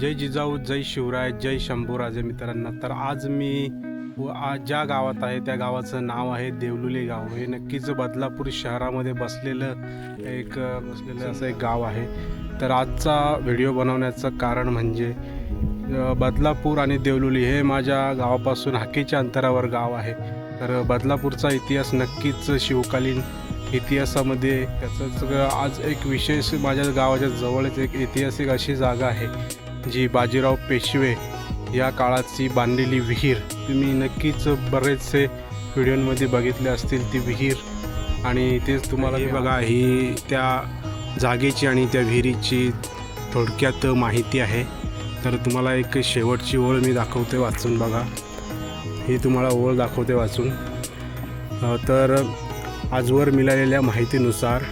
जय जिजाऊ जय शिवराय जय शंभूराजे मित्रांना. तर आज मी व आज ज्या गावात आहे त्या गावाचं नाव आहे देवलुले गाव. हे नक्कीच बदलापूर शहरामध्ये बसलेलं एक बसलेलं असं एक गाव आहे. तर आजचा व्हिडिओ बनवण्याचं कारण म्हणजे बदलापूर आणि देवलुली हे माझ्या गावापासून हाकेच्या अंतरावर गाव आहे. तर बदलापूरचा इतिहास नक्कीच शिवकालीन इतिहासामध्ये त्याचंच आज एक विशेष माझ्या गावाच्या जवळच एक ऐतिहासिक अशी जागा आहे. जी बाजीराव पेशवे या काळाची बांधलेली विहीर तुम्ही नक्कीच बरेचसे व्हिडिओमध्ये बघितले असतील ती विहीर. आणि तेच तुम्हाला बघा ही त्या जागेची आणि त्या विहिरीची थोडक्यात माहिती आहे. तर तुम्हाला एक शेवटची ओळ मी दाखवते वाचून बघा. ही तुम्हाला ओळ दाखवते वाचून. तर आजवर मिळालेल्या माहितीनुसार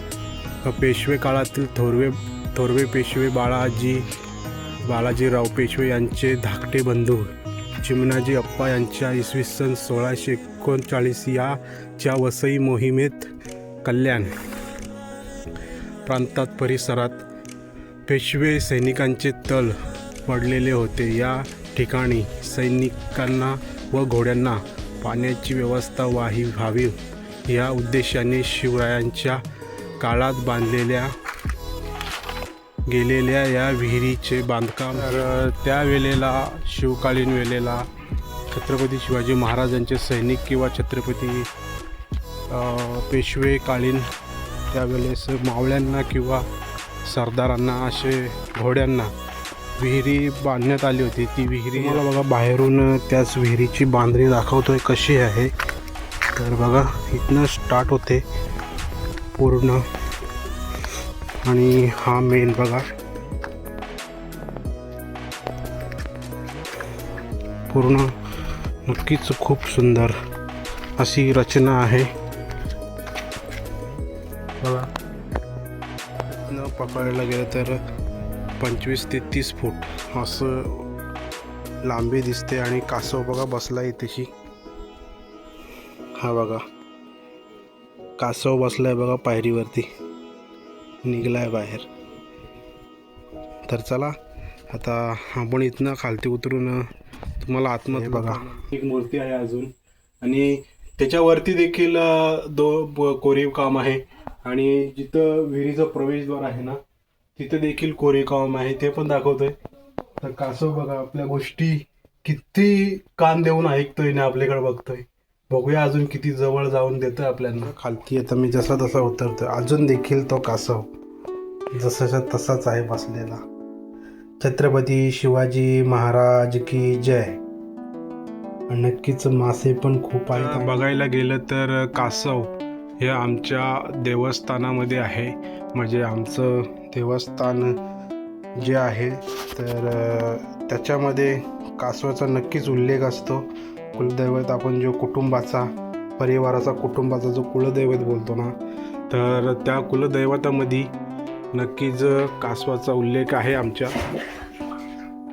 पेशवे काळातील थोरवे थोरवे पेशवे बाळाजी बालाजीराव पेशवे यांचे धाकटे बंधू चिमणाजी अप्पा यांच्या इसवी सन सोळाशे एकोणचाळीस याच्या वसई मोहिमेत कल्याण प्रांतात परिसरात पेशवे सैनिकांचे तल पडलेले होते. या ठिकाणी सैनिकांना व घोड्यांना पाण्याची व्यवस्था वाही व्हावी. या उद्देशाने शिवरायांच्या काळात बांधलेल्या गेलेल्या या विहिरीचे बांधकाम. तर त्यावेळेला शिवकालीन वेळेला छत्रपती शिवाजी महाराजांचे सैनिक किंवा छत्रपती पेशवेकालीन त्यावेळेस मावळ्यांना किंवा सरदारांना असे घोड्यांना विहिरी बांधण्यात आली होती. ती विहिरी मला बघा बाहेरून त्याच विहिरीची बांधणी दाखवतोय कशी आहे. तर बघा इथनं स्टार्ट होते पूर्ण. आणि हा मेन बघा. पूर्ण नक्कीच खूप सुंदर अशी रचना आहे. बघा. न पकडायला गेलं तर पंचवीस ते तीस फूट असं लांबी दिसते आणि कासव बघा बसला आहे तशी हा बघा. कासव बसला आहे बघा पायरीवरती. निघलाय बाहेर. तर चला आता आपण इथनं खालती उतरून तुम्हाला आतमध्ये बघा. एक मूर्ती आहे अजून. आणि त्याच्यावरती देखील दो कोरीव काम आहे. आणि जिथं विहिरीचं प्रवेशद्वार आहे ना तिथं देखील कोरीव काम आहे. ते पण दाखवतोय. तर कासव बघा आपल्या गोष्टी किती कान देऊन ऐकतोय ना आपल्याकडे बघतोय. बघूया अजून किती जवळ जाऊन देतं आपल्याला. खालती आता मी जसा तसा उतरतोय. अजून देखील तो कासव जसाच्या तसाच आहे बसलेला. छत्रपती शिवाजी महाराज की जय. नक्कीच मासे पण खूप आहेत. बघायला गेलं तर कासव हे आमच्या देवस्थानामध्ये आहे. म्हणजे आमचं देवस्थान जे आहे तर त्याच्यामध्ये कासवाचा नक्कीच उल्लेख असतो. कुलदैवत आपण जो कुटुंबाचा परिवाराचा कुटुंबाचा जो कुलदैवत बोलतो ना तर त्या कुलदैवतामध्ये नक्कीच कासवाचा उल्लेख आहे आमच्या.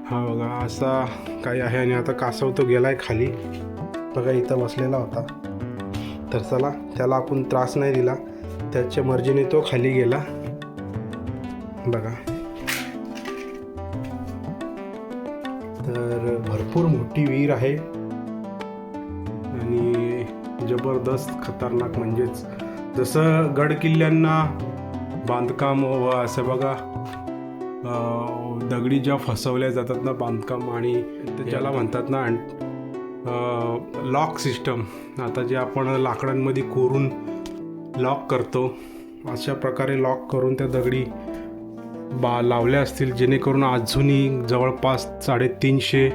हा बघा असा काही आहे आणि आता कासव तो गेला आहे खाली. बघा इथं बसलेला होता. तर चला त्याला आपण त्रास नाही दिला. त्याच्या मर्जीने तो खाली गेला. बघा. तर भरपूर मोठी विहीर आहे. जबरदस्त खतरनाक म्हणजेच जसं गड किल्ल्यांना बांधकाम व असं बघा दगडी ज्या फसवल्या जातात ना बांधकाम आणि त्याला म्हणतात ना लॉक सिस्टम. आता जे आपण लाकडांमध्ये कोरून लॉक करतो अशा प्रकारे लॉक करून त्या दगडी बा लावल्या असतील जेणेकरून अजूनही जवळपास साडेतीनशे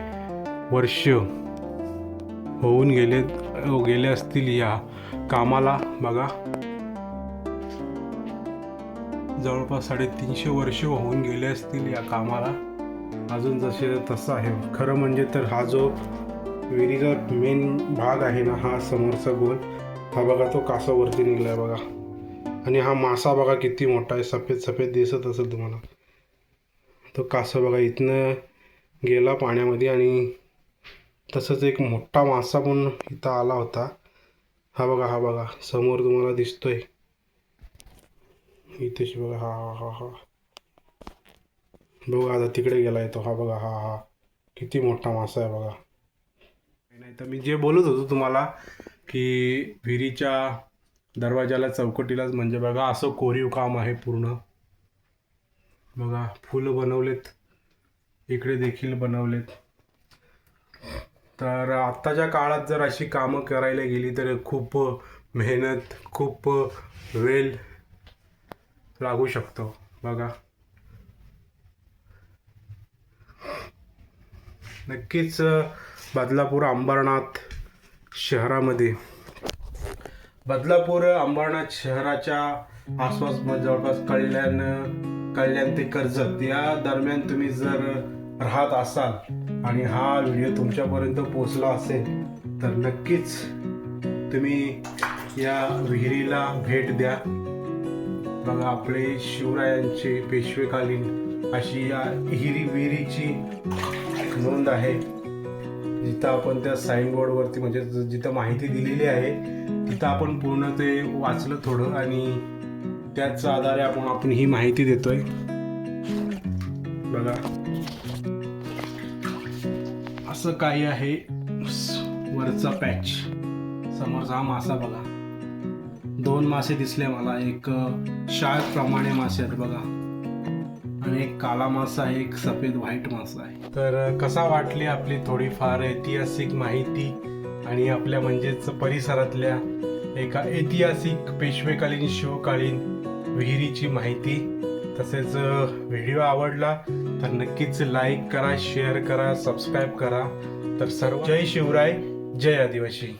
वर्ष होऊन गेले गेले असतील या कामाला. बघा. जवळपास साडेतीनशे वर्ष होऊन गेले असतील या कामाला. अजून जसे तसं आहे. खरं म्हणजे तर हा जो विहिरीचा मेन भाग आहे ना हा समोरचा गोल हा बघा तो कासावरती निघला आहे बघा. आणि हा मासा बघा किती मोठा आहे. सफेद सफेद दिसत असेल तुम्हाला. तो कासा बघा इथनं गेला पाण्यामध्ये आणि तसंच एक मोठा मासा पण इथं आला होता. हा बघा हा बघा समोर तुम्हाला दिसतोय. इथेच बघा हा हा हा हा. बघा आता तिकडे गेला येतो हा बघा हा हा. किती मोठा मासा आहे बघा. नाही तर मी जे बोलत होतो तुम्हाला की विहिरीच्या दरवाजाला चौकटीलाच म्हणजे बघा असं कोरीव काम आहे पूर्ण. बघा फुलं बनवलेत. इकडे देखील बनवलेत. तर आत्ताच्या काळात जर अशी कामं करायला गेली तर खूप मेहनत खूप वेळ लागू शकतो. बघा. नक्कीच बदलापूर अंबरनाथ शहरामध्ये बदलापूर अंबरनाथ शहराच्या आसपास जवळपास कल्याण कल्याण ते कर्जत या दरम्यान तुम्ही जर राहत असाल आणि हा व्हिडिओ तुमच्यापर्यंत पोचला असेल तर नक्कीच तुम्ही या विहिरीला भेट द्या. बघा आपले शिवरायांचे पेशवेकालीन अशी या हिरी विहिरीची नोंद आहे. जिथं आपण त्या साईन बोर्डवरती म्हणजे जिथं माहिती दिलेली आहे तिथं आपण पूर्ण ते वाचलं थोडं आणि त्याच आधारे आपण आपण ही माहिती देतोय. बघा. असं काही आहे. वरचा पॅच समोरचा हा मासा बघा. दोन मासे दिसले मला. एक शार्क प्रमाणे मासे आहेत बघा. आणि एक काला मासा आहे एक सफेद व्हाईट मासा आहे. तर कसा वाटली आपली थोडीफार ऐतिहासिक माहिती आणि आपल्या म्हणजेच परिसरातल्या एका ऐतिहासिक पेशवेकालीन शिवकालीन विहिरीची माहिती? तसेच व्हिडिओ आवडला तर नक्कीच लाईक करा शेअर करा सबस्क्राईब करा. तर सर्व जय शिवराय जय आदिवासी.